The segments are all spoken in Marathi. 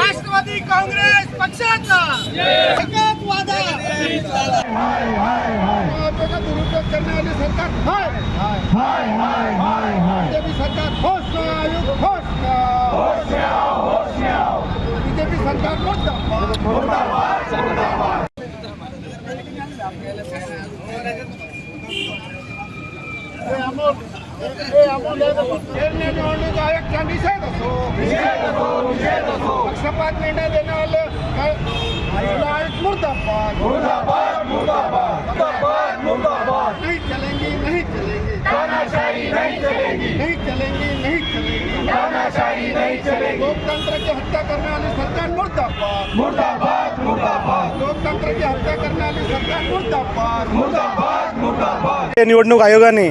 राष्ट्रवादी काँग्रेस पक्षाचा. सगळ्यात वादा दुरुपयोग करणारी सरकार. हाय बीजेपी सरकार होश ना आयोग होश ना बीजेपी सरकार मुर्दाबाद हे अमोल हे अमोल हे निवडणूक आयोगचा निषेध असो पक्षपात निर्णय देण्यावाले काय आयोग मुर्दाबाद नहीं चलेंगी नहीं चलेंगी नहीं चलेंगी नहीं चलेंगी लोकतंत्र की हत्या करने वाली सरकार मुर्दाबाद. लोकतंत्र की हत्या करने वाली सरकार मुर्दाबाद या निवडणूक आयोगाने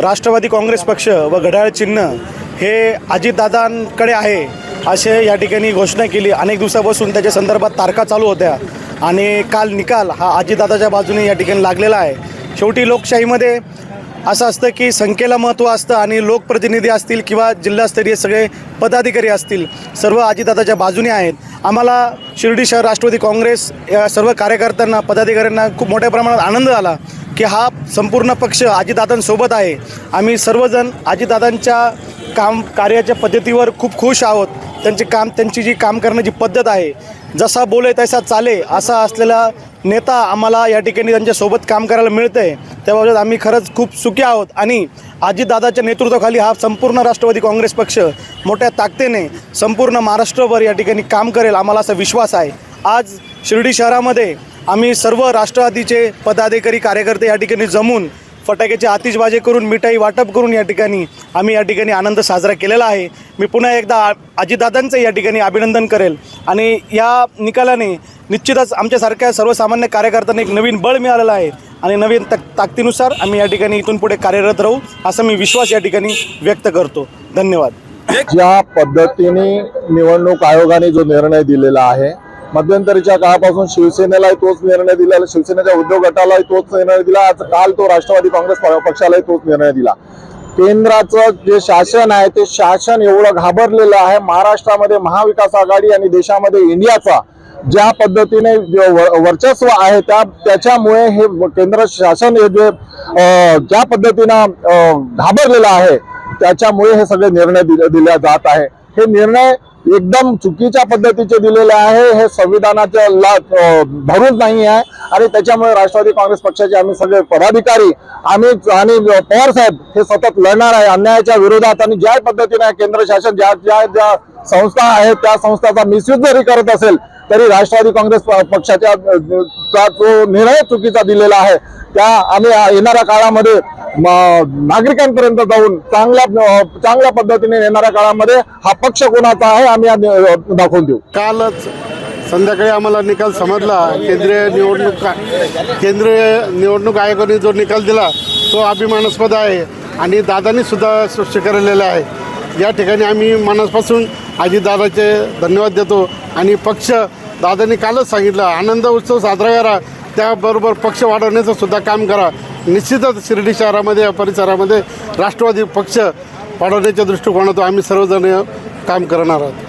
राष्ट्रवादी काँग्रेस पक्ष व घड्याळ चिन्ह हे अजितदादांकडे आहे असे या ठिकाणी घोषणा केली. अनेक दिवसापासून त्याच्या संदर्भात तारखा चालू होत्या आणि काल निकाल हा अजितदादाच्या बाजूने या ठिकाणी लागलेला आहे. शेवटी लोकशाहीमध्ये असं असतं की संख्येला महत्त्व असतं आणि लोकप्रतिनिधी असतील किंवा जिल्हास्तरीय सगळे पदाधिकारी असतील सर्व अजितदादाच्या बाजूने आहेत. आम्हाला शिर्डी शहर राष्ट्रवादी काँग्रेस या सर्व कार्यकर्त्यांना पदाधिकाऱ्यांना खूप मोठ्या प्रमाणात आनंद झाला की हा संपूर्ण पक्ष अजितदादांसोबत आहे. आम्ही सर्वजण अजितदादांच्या काम कार्याच्या पद्धतीवर खूप खुश आहोत. त्यांचे काम त्यांची जी काम करण्याची पद्धत आहे जसा बोले तसा चाले असा असलेला नेता आम्हाला या ठिकाणी त्यांच्यासोबत काम करायला मिळतं आहे त्याबाबत आम्ही खरंच खूप सुखी आहोत. आणि अजितदादाच्या नेतृत्वाखाली हा संपूर्ण राष्ट्रवादी काँग्रेस पक्ष मोठ्या ताकदीने संपूर्ण महाराष्ट्रभर या ठिकाणी काम करेल आम्हाला असा विश्वास आहे. आज शिर्डी शहरामध्ये आम्ही सर्व राष्ट्रवादीचे पदाधिकारी कार्यकर्ते या ठिकाणी जमून फटाक्याची आतिषबाजी करून मिठाई वाटप करून या ठिकाणी आम्ही या ठिकाणी आनंद साजरा केलेला आहे. मी पुन्हा एकदा आ- अजितदादांचं या ठिकाणी अभिनंदन करेल. आणि या निकालाने निश्चितच आमच्यासारख्या सर्वसामान्य कार्यकर्त्यांना एक नवीन बळ मिळालेलं आहे. आणि नवीन तक ताकदीनुसार आम्ही या ठिकाणी इथून पुढे कार्यरत राहू असा मी विश्वास या ठिकाणी व्यक्त करतो. धन्यवाद. ज्या पद्धतीने निवडणूक आयोगाने जो निर्णय दिलेला आहे मध्यंतरीच्या काळापासून शिवसेनेलाही तोच निर्णय दिला शिवसेनेच्या उद्योग गटालाही तोच निर्णय दिला. आज काल तो राष्ट्रवादी काँग्रेस पक्षालाही तोच निर्णय दिला. केंद्राचं जे शासन आहे ते शासन एवढं घाबरलेलं आहे. महाराष्ट्रामध्ये महाविकास आघाडी आणि देशामध्ये इंडियाचा ज्या पद्धतीने वर्चस्व आहे त्या त्याच्यामुळे हे केंद्र शासन हे जे ज्या पद्धतीनं घाबरलेलं आहे त्याच्यामुळे हे सगळे निर्णय दिले दिले जात आहे. हे निर्णय एकदम चुकीच्या पद्धतीचे दिलेले आहे. हे संविधानाच्या ला अं, नाही आहे. आणि त्याच्यामुळे राष्ट्रवादी काँग्रेस पक्षाचे आम्ही सगळे पदाधिकारी आम्ही आणि पवार साहेब हे सतत लढणार आहे. अन्यायाच्या विरोधात आणि ज्या पद्धतीने केंद्र शासन ज्या ज्या ज्या संस्था आहेत त्या संस्थाचा मिसयूज जरी करत असेल तरी राष्ट्रवादी काँग्रेस प- पक्षाच्या चा जो निर्णय चुकीचा दिलेला आहे त्या आम्ही येणाऱ्या काळामध्ये म- नागरिकांपर्यंत जाऊन चांगल्या चांगल्या पद्धतीने येणाऱ्या काळामध्ये हा पक्ष कोणाचा आहे आम्ही दाखवून देऊ. कालच संध्याकाळी आम्हाला निकाल समजला. केंद्रीय निवडणूक केंद्रीय निवडणूक आयोगाने जो निकाल दिला तो अभिमानास्पद आहे आणि दादांनी सुद्धा स्वीकारलेला आहे. या ठिकाणी आम्ही मनापासून आजीदादाचे धन्यवाद देतो आणि पक्ष दादांनी कालच सांगितलं आनंद उत्सव साजरा करा त्याबरोबर पक्ष वाढवण्याचं सुद्धा काम करा. निश्चितच शिर्डी शहरामध्ये परिसरामध्ये राष्ट्रवादी पक्ष वाढवण्याच्या दृष्टिकोनातून आम्ही सर्वजण काम करणार आहोत.